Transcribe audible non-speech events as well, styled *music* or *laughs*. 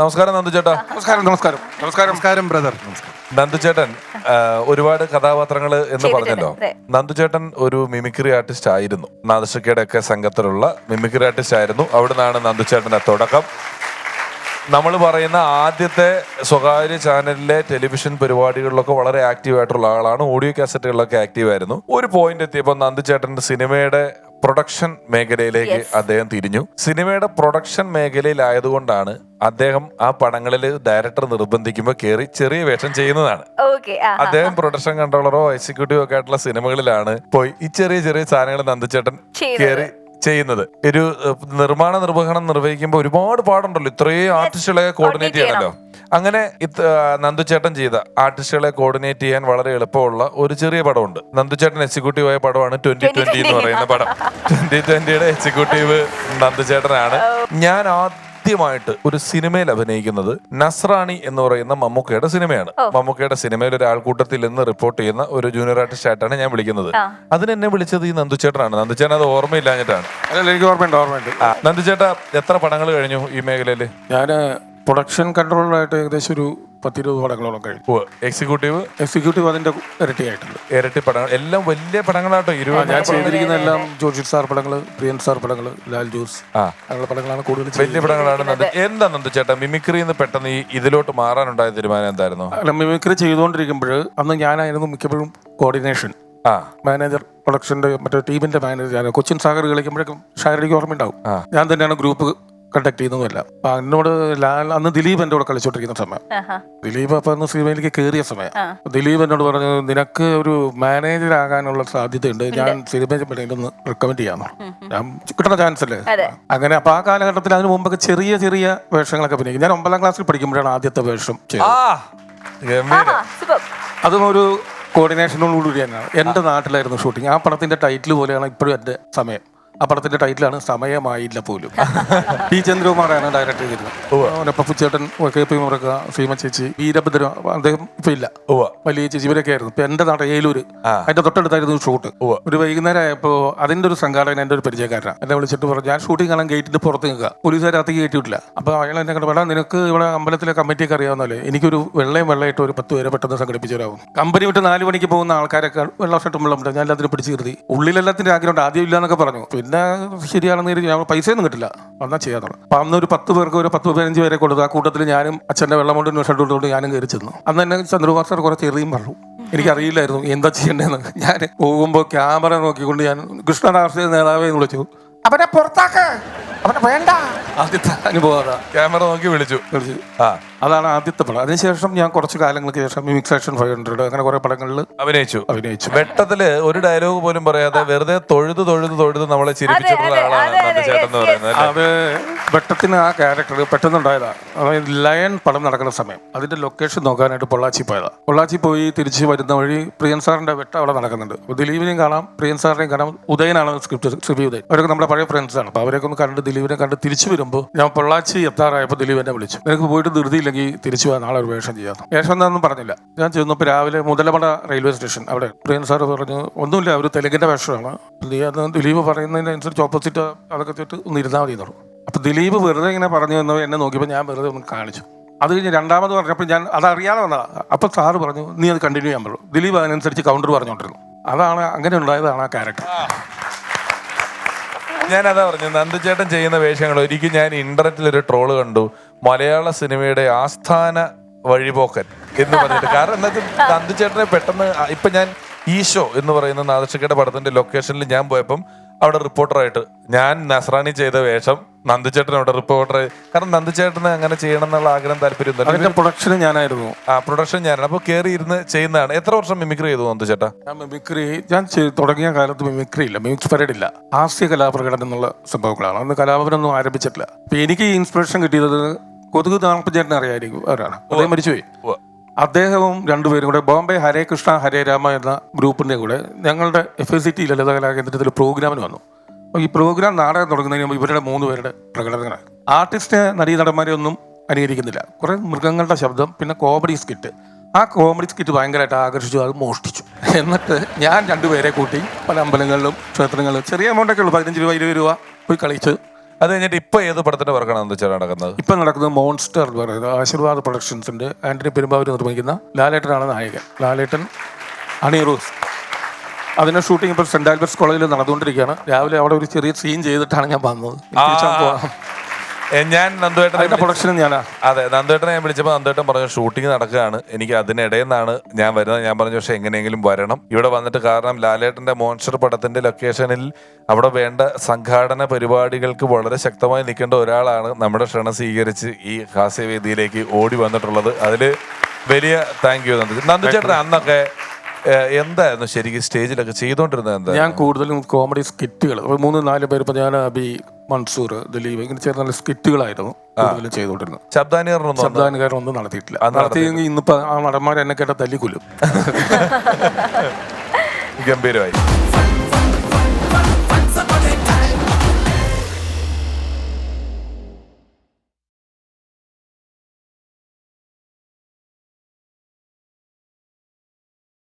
നമസ്കാരം നന്ദു ചേട്ടാ. നമസ്കാരം നമസ്കാരം. നമസ്കാരം. നമസ്കാരം ബ്രദർ. നന്ദു ചേട്ടൻ ഒരുപാട് കഥാപാത്രങ്ങൾ എന്ന് പറഞ്ഞല്ലോ. നന്ദു ചേട്ടൻ ഒരു മിമിക്രി ആർട്ടിസ്റ്റ് ആയിരുന്നു. നാദശക്കയുടെ ഒക്കെ സംഘത്തിലുള്ള മിമിക്രി ആർട്ടിസ്റ്റ് ആയിരുന്നു. അവിടെ നിന്നാണ് നന്ദു ചേട്ടന്റെ തുടക്കം. നമ്മൾ പറയുന്ന ആദ്യത്തെ സ്വകാര്യ ചാനലിലെ ടെലിവിഷൻ പരിപാടികളിലൊക്കെ വളരെ ആക്റ്റീവ് ആയിട്ടുള്ള ആളാണ്. ഓഡിയോ കാസറ്റുകളിലൊക്കെ ആക്റ്റീവ് ആയിരുന്നു. ഒരു പോയിന്റ് എത്തിയപ്പോൾ നന്ദു ചേട്ടന്റെ സിനിമയുടെ പ്രൊഡക്ഷൻ മേഖലയിലേക്ക് അദ്ദേഹം തിരിഞ്ഞു. സിനിമയുടെ പ്രൊഡക്ഷൻ മേഖലയിലായതുകൊണ്ടാണ് അദ്ദേഹം ആ പടങ്ങളിൽ ഡയറക്ടർ നിർബന്ധിക്കുമ്പോൾ കയറി ചെറിയ വേഷം ചെയ്യുന്നതാണ്. അദ്ദേഹം പ്രൊഡക്ഷൻ കൺട്രോളറോ എക്സിക്യൂട്ടീവോ ഒക്കെ ആയിട്ടുള്ള സിനിമകളിലാണ് പോയി ഈ ചെറിയ ചെറിയ സാധനങ്ങൾ നന്ദിച്ചേട്ടൻ. കയറി ചെയ്യുന്നത്. ഒരു നിർമ്മാണ നിർവഹണം നിർവഹിക്കുമ്പോൾ ഒരുപാട് പാടുണ്ടല്ലോ. ഇത്രയും ആർട്ടിസ്റ്റുകളെ കോർഡിനേറ്റ് ചെയ്യണമല്ലോ അങ്ങനെ ഇത് നന്ദുചേട്ടൻ ചെയ്ത ആർട്ടിസ്റ്റുകളെ കോർഡിനേറ്റ് ചെയ്യാൻ വളരെ എളുപ്പമുള്ള ഒരു ചെറിയ പടമുണ്ട്. നന്ദുചേട്ടൻ എക്സിക്യൂട്ടീവ് ആയ പടമാണ് ട്വന്റി ട്വന്റി എന്ന് പറയുന്ന പടം. ട്വന്റി ട്വന്റിയുടെ എക്സിക്യൂട്ടീവ് നന്ദുചേട്ടനാണ്. ഞാൻ ആദ്യമായിട്ട് ഒരു സിനിമയിൽ അഭിനയിക്കുന്നത് നസ്രാണി എന്ന് പറയുന്ന മമ്മൂക്കയുടെ സിനിമയാണ്. മമ്മൂക്കയുടെ സിനിമയിൽ ഒരു ആൾക്കൂട്ടത്തിൽ നിന്ന് റിപ്പോർട്ട് ചെയ്യുന്ന ഒരു ജൂനിയർ ആർട്ടിസ്റ്റ് ആയിട്ടാണ് ഞാൻ വിളിക്കുന്നത്. അതിനെന്നെ അതിന് എന്നെ വിളിച്ചത് ഈ നന്ദുചേട്ടനാണ്. നന്ദുചേട്ടൻ അത് ഓർമ്മയില്ലാഞ്ഞിട്ടാണ്. എനിക്ക് ഓർമ്മയുണ്ട് ഓർമ്മയുണ്ട്. നന്ദുചേട്ടാ എത്ര പടങ്ങൾ കഴിഞ്ഞു ഈ മേഖലയിൽ ഞാൻ പ്രൊഡക്ഷൻ കൺട്രോളറായിട്ട് ഏകദേശം ഒരു പത്തിരുപത് പടങ്ങളോളം കഴിഞ്ഞു. എക്സിക്യൂട്ടീവ് എക്സിക്യൂട്ടീവ് അതിന്റെ ഇരട്ടിയായിട്ടുണ്ട്. ഇരട്ടി പടങ്ങൾ. എല്ലാം വലിയ പടങ്ങളാട്ടോ. ആ, ഇരുപത് ഞാൻ ചെയ്തിരിക്കുന്ന എല്ലാം ജോർജിത് സാർ പടങ്ങൾ പ്രിയൻ സാർ പടങ്ങൾ ലാൽ ജോസ് അങ്ങനെ അങ്ങനെയുള്ള പടങ്ങളാണ് കൂടുതൽ വലിയ. പടങ്ങളാണ് എന്താ നന്ദു ചേട്ടാ മിമിക്രിന്ന് പെട്ടെന്ന് ഈ ഇതിലോട്ട് മാറാനുണ്ടായ തീരുമാനം എന്തായിരുന്നു? അല്ല മിമിക്രി ചെയ്തുകൊണ്ടിരിക്കുമ്പോൾ അന്ന് ഞാനായിരുന്നു മിക്കപ്പോഴും കോർഡിനേഷൻ മാനേജർ പ്രൊഡക്ഷന്റെ മറ്റേ ടീമിന്റെ മാനേജർ ഞാൻ കൊച്ചിൻ സാഗർ കളിക്കുമ്പോഴേക്കും ഷാരടിക്ക് ഓർമ്മയുണ്ടാവും. ഞാൻ തന്നെയാണ് ഗ്രൂപ്പ് കണ്ടക്ട് ചെയ്യുന്നതുമല്ല അപ്പൊ എന്നോട് ലാൽ അന്ന് ദിലീപ് എന്റെ കൂടെ കളിച്ചോണ്ടിരിക്കുന്ന സമയം. ദിലീപ് അപ്പൊ അന്ന് സിനിമയിലേക്ക് കയറിയ സമയം. ദിലീപ് എന്നോട് പറഞ്ഞു നിനക്ക് ഒരു മാനേജർ ആകാനുള്ള സാധ്യതയുണ്ട്. ഞാൻ സിനിമയിൽ ഒന്ന് റെക്കമെൻഡ് ചെയ്യാന്ന് ഞാൻ കിട്ടുന്ന ചാൻസ് അല്ലേ. അങ്ങനെ അപ്പൊ ആ കാലഘട്ടത്തിൽ അതിന് മുമ്പൊക്കെ ചെറിയ ചെറിയ വേഷങ്ങളൊക്കെ അഭിനയിക്കും. ഞാൻ ഒമ്പതാം ക്ലാസ്സിൽ പഠിക്കുമ്പോഴാണ് ആദ്യത്തെ വേഷം ചെയ്തത്. ആ ഗംഭീരം. ആഹാ, അതും ഒരു കോർഡിനേഷനോടുകൂടി തന്നെയാണ്. എന്റെ നാട്ടിലായിരുന്നു ഷൂട്ടിംഗ് ആ പടത്തിന്റെ ടൈറ്റിൽ പോലെയാണ് ഇപ്പോഴും എന്റെ സമയം. ആ പടത്തിന്റെ ടൈറ്റിലാണ് സമയമായില്ല പോലും. പി ചന്ദ്രകുമാറാണ് ഡയറക്ടർ ചെയ്തിരുന്നത്. പപ്പുച്ചേട്ടൻ കെ പി മുറക്ക സീമ ചേച്ചി വീരഭദ്ര അദ്ദേഹം ഇപ്പൊ ഇല്ല. വലിയ ചേച്ചി ഇവരൊക്കെ ആയിരുന്നു. ഇപ്പൊ എന്റെ നാട് ഏലൂര്. അതിന്റെ തൊട്ടടുത്തായിരുന്നു ഷൂട്ട്. ഒരു വൈകുന്നേരം ആയപ്പോ അതിന്റെ ഒരു സംഘാടകൻ എന്റെ ഒരു പരിചയക്കാരനാണ് എന്നെ വിളിച്ചിട്ട് പറഞ്ഞു ഞാൻ ഷൂട്ടിംഗ് കാണാൻ ഗേറ്റിന്റെ പുറത്ത് നിൽക്കുക പോലീസുകാർ അകത്തേക്ക് കയറ്റിയിട്ടില്ല. അപ്പൊ അയാൾ എന്നെ കണ്ടു വേണം നിനക്ക് ഇവിടെ അമ്പലത്തിലെ കമ്മിറ്റിയൊക്കെ അറിയാവുന്നല്ലേ? എനിക്കൊരു വെള്ളയും വെള്ളയിട്ട് ഒരു പത്ത് പേരെ പെട്ടെന്ന് സംഘടിപ്പിച്ചവരാകും കമ്പനി വിട്ട് നാല് മണിക്ക് പോകുന്ന ആൾക്കാരൊക്കെ വെള്ളം ഷട്ടുമ്പോൾ വെള്ളം ഞാൻ എല്ലാത്തിനും പിടിച്ച് കയറി ഉള്ളിലെല്ലാത്തിന്റെ ആഗ്രഹം ആദ്യം ഇല്ല എന്നൊക്കെ പറഞ്ഞു. പിന്നെ ശരിയാണെന്ന് കരുതി ഞാൻ പൈസ ഒന്നും കിട്ടില്ല. വന്നാൽ ചെയ്യാൻ തുടങ്ങി അപ്പൊ അന്ന് ഒരു പത്ത് പേർക്ക് ഒരു പത്ത് പതിനഞ്ച് പേരെ കൊടുത്തു ആ കൂട്ടത്തിൽ ഞാനും അച്ഛന്റെ വെള്ളം കൊണ്ട് ഷർട്ട് ഇട്ടുകൊണ്ട് ഞാനും കയറി ചെന്നു. അന്ന് എന്നെ ചന്ദ്രകുമാർ സാർ കുറച്ച് എറിയും പറഞ്ഞു. എനിക്കറിയില്ലായിരുന്നു എന്താ ചെയ്യേണ്ടതെന്ന്. ഞാൻ പോകുമ്പോൾ ക്യാമറ നോക്കിക്കൊണ്ട് ഞാൻ കൃഷ്ണൻ നേതാവെ എന്ന് വിളിച്ചു. അവനെ പുറത്താക്ക്. അവനെ വേണ്ട. ആദ്യത്തെ അനുഭവം അതാ. ക്യാമറ നോക്കി വിളിച്ചു. വിളിച്ചു. ആ. അതാണ് ആദ്യത്തെ പടം. അതിനുശേഷം ഞാൻ കുറച്ച് കാലങ്ങൾക്ക് ശേഷം മിക്സ് ആക്ഷൻ ഫൈവ് ഹൺഡ്രഡ് അങ്ങനെ കുറെ പടങ്ങളിൽ അഭിനയിച്ചു. അഭിനയിച്ചു. വെട്ടത്തിൽ ഒരു ഡയലോഗ് പോലും പറയാതെ വെറുതെ തൊഴുത് തൊഴുത് തൊഴുത് നമ്മളെ ചിരിപ്പിച്ചിട്ടുള്ള അതെ, ആളാണ് അതെ, അതെ, നന്ദചേട്ടൻ എന്ന് പറയുന്നത് അത്. വെട്ടത്തിന് ആ ക്യാരക്ടർ പെട്ടെന്നുണ്ടായതാണ് അതായത് ലയൺ പടം നടക്കുന്ന സമയം. അതിന്റെ ലൊക്കേഷൻ നോക്കാനായിട്ട് പൊള്ളാച്ചി പോയതാ. പൊള്ളാച്ചി പോയി തിരിച്ച് വരുന്ന വഴി പ്രിയൻ സാറിന്റെ വെട്ടം അവിടെ നടക്കുന്നുണ്ട്. ദിലീപിനെയും കാണാം പ്രിയൻ സാറിനെയും കാണാം. ഉദയനാണ് സ്ക്രിപ്റ്റ് ശ്രീ ഉദയൻ അവരൊക്കെ നമ്മുടെ പഴയ ഫ്രണ്ട്സ് ആണ്. അപ്പൊ അവരൊക്കെ ഒന്ന് കണ്ട് ദിലീപിനെ കണ്ട് തിരിച്ചു വരുമ്പോൾ ഞാൻ പൊള്ളാച്ചി എത്താറായപ്പോൾ ദിലീപ് എന്നെ വിളിച്ചു. എനിക്ക് പോയിട്ട് ധൃതിയില്ലെങ്കിൽ തിരിച്ചു പോകാൻ നാളെ ഒരു വേഷം ചെയ്യാം. വേഷം എന്താണെന്നും പറഞ്ഞില്ല. ഞാൻ ചെന്നപ്പോൾ രാവിലെ മുതലമട റെയിൽവേ സ്റ്റേഷൻ അവിടെ പ്രിയൻ സാർ പറഞ്ഞു ഒന്നുമില്ല ഒരു തെലുങ്കിന്റെ വേഷമാണ്. നീ അത് ദിലീപ് പറയുന്നതിനനുസരിച്ച് ഓപ്പോസിറ്റ് അതൊക്കെ തൊട്ട് ഒന്ന് ഇരുന്നാൽ മതി എന്ന് പറഞ്ഞു. അപ്പൊ ദിലീപ് വെറുതെ ഇങ്ങനെ പറഞ്ഞു എന്ന് എന്നെ നോക്കിയപ്പോൾ ഞാൻ വെറുതെ ഒന്ന് കാണിച്ചു. അത് കഴിഞ്ഞ് രണ്ടാമത് പറഞ്ഞപ്പോൾ ഞാൻ അത് അറിയാതെ വന്നതാണ് അപ്പോൾ സാറ് പറഞ്ഞു നീ അത് കണ്ടിന്യൂ ചെയ്യാൻ പറഞ്ഞു ദിലീപ് അതിനനുസരിച്ച് കൗണ്ടർ പറഞ്ഞുകൊണ്ടിരുന്നു അതാണ് അങ്ങനെ ഉണ്ടായതാണ് ആ ക്യാരക്ടർ ഞാൻ അതാ പറഞ്ഞു നന്ദുചേട്ടൻ ചെയ്യുന്ന വേഷങ്ങൾ ഒരിക്കലും ഞാൻ ഇന്റർനെറ്റിൽ ഒരു ട്രോൾ കണ്ടു. മലയാള സിനിമയുടെ ആസ്ഥാന വഴിപോക്കൻ എന്ന് പറഞ്ഞിട്ട്. കാരണം എന്താ നന്ദുചേട്ടനെ പെട്ടെന്ന് ഇപ്പൊ ഞാൻ ഈശോ എന്ന് പറയുന്ന നാദശക്കയുടെ പടത്തിന്റെ ലൊക്കേഷനിൽ ഞാൻ പോയപ്പം അവിടെ റിപ്പോർട്ടറായിട്ട്. ഞാൻ നസ്രാണി ചെയ്ത വേഷം നന്ദിച്ചേട്ടൻ അവിടെ റിപ്പോർട്ടർ കാരണം നന്ദിച്ചേട്ടന് അങ്ങനെ ചെയ്യണം എന്നുള്ള ആഗ്രഹം താല്പര്യം പ്രൊഡക്ഷൻ ഞാനായിരുന്നു. ആ പ്രൊഡക്ഷൻ ഞാനാണ്. അപ്പൊ കയറി ഇരുന്ന് ചെയ്യുന്നതാണ്. എത്ര വർഷം മിമിക്രി ചെയ്തു നന്ദിച്ചേട്ടാ ഞാൻ മിമിക്രി ഞാൻ തുടങ്ങിയ കാലത്ത് മിമിക്രി ഇല്ല. മിമിക്സ് പരേഡ് ഇല്ല. ഹാസ്യ കലാപ്രകടനം എന്നുള്ള സംഭവങ്ങളാണ്. അന്ന് കലാപനൊന്നും ആരംഭിച്ചിട്ടില്ല. എനിക്ക് ഇൻസ്പിറേഷൻ കിട്ടിയത് കൊതുക് നാൽപ്പച്ചേട്ടനെ അറിയായിരിക്കും അവരാണ്. അദ്ദേഹം മരിച്ചുപോയി. അദ്ദേഹവും രണ്ടുപേരും കൂടെ ബോംബെ ഹരേ കൃഷ്ണ ഹരേ രാമ എന്ന ഗ്രൂപ്പിന്റെ കൂടെ ഞങ്ങളുടെ F S C T Lalitha കലാകേന്ദ്രത്തിൽ പ്രോഗ്രാമിന് വന്നു. അപ്പോൾ ഈ പ്രോഗ്രാം നാടകം തുടങ്ങുന്നതിന് മുമ്പ് ഇവരുടെ മൂന്ന് പേരുടെ പ്രകടനങ്ങളാണ്. ആർട്ടിസ്റ്റ് നടീ നടന്മാരെ ഒന്നും അനുകരിക്കുന്നില്ല. കുറേ മൃഗങ്ങളുടെ ശബ്ദം പിന്നെ കോമഡി സ്കിറ്റ്. ആ കോമഡി സ്കിറ്റ് ഭയങ്കരമായിട്ട് ആകർഷിച്ചു അത് മോഷ്ടിച്ചു. എന്നിട്ട് ഞാൻ രണ്ടുപേരെ കൂട്ടി പല അമ്പലങ്ങളിലും ക്ഷേത്രങ്ങളിലും ചെറിയ എമൗണ്ടൊക്കെ ഉള്ളൂ പതിനഞ്ച് രൂപ ഇരുപത് രൂപ പോയി കളിച്ച് അത് കഴിഞ്ഞിട്ട് ഇപ്പൊ ഏത് പടത്തിന്റെ വർക്കാണ് വെച്ചാൽ നടക്കുന്നത്? ഇപ്പം നടക്കുന്നത് മോൺസ്റ്റർ എന്ന് പറയുന്നത് ആശീർവാദ് പ്രൊഡക്ഷൻസിന്റെ ആന്റണി പെരുമ്പാവൂർ നിർമ്മിക്കുന്ന ലാലേട്ടനാണ് നായകൻ. ലാലേട്ടൻ അണിയറൂസ് റോസ്. അതിന്റെ ഷൂട്ടിംഗ് ഇപ്പോൾ സെന്റ് ആൽബർട്സ് കോളേജിൽ നടന്നുകൊണ്ടിരിക്കുകയാണ്. രാവിലെ അവിടെ ഒരു ചെറിയ സീൻ ചെയ്തിട്ടാണ് ഞാൻ വന്നത്. തിരിച്ച് ഞാൻ പോവാം. ഞാൻ നന്ദുവേട്ടനെ പ്രൊഡക്ഷൻ പ്രൊഡക്ഷനും ഞാനാ. അതെ നന്ദുവേട്ടനെ ഞാൻ വിളിച്ചപ്പോൾ നന്ദുവേട്ടൻ പറഞ്ഞു ഷൂട്ടിംഗ് നടക്കുകയാണ്. എനിക്ക് അതിനിടയിൽ നിന്നാണ് ഞാൻ വരുന്നത്. ഞാൻ പറഞ്ഞു പക്ഷെ എങ്ങനെയെങ്കിലും വരണം. ഇവിടെ വന്നിട്ട് കാരണം ലാലേട്ടന്റെ മോൺസ്റ്റർ പടത്തിന്റെ ലൊക്കേഷനിൽ അവിടെ വേണ്ട സംഘാടന പരിപാടികൾക്ക് വളരെ ശക്തമായി നിൽക്കേണ്ട ഒരാളാണ് നമ്മുടെ ക്ഷണം സ്വീകരിച്ച് ഈ ഹാസ്യവേദിയിലേക്ക് ഓടി വന്നിട്ടുള്ളത്. അതിൽ വലിയ താങ്ക് യു നന്ദു. ചേട്ടൻ അന്നൊക്കെ എന്തായിരുന്നു ശരിക്കും സ്റ്റേജിലൊക്കെ ചെയ്തുകൊണ്ടിരുന്നത് എന്താ ഞാൻ കൂടുതലും കോമഡി സ്കിറ്റുകൾ മൂന്ന് നാല് പേര് ഇപ്പൊ ഞാൻ അബി മൻസൂർ ദിലീപ് ഇങ്ങനെ ചേർന്ന സ്കിറ്റുകളായിരുന്നു കൂടുതലും ചെയ്തുകൊണ്ടിരുന്നത്. ശബ്ദാനുകരണമൊന്നും അന്ന് ശബ്ദാനുകാരം ഒന്നും നടത്തിയിട്ടില്ല. നടത്തിയെങ്കിൽ ഇന്നിപ്പോ ആ നടന്മാർ എന്നെ കേട്ട തല്ലിക്കൊല്ലും *laughs* ഗംഭീരമായി.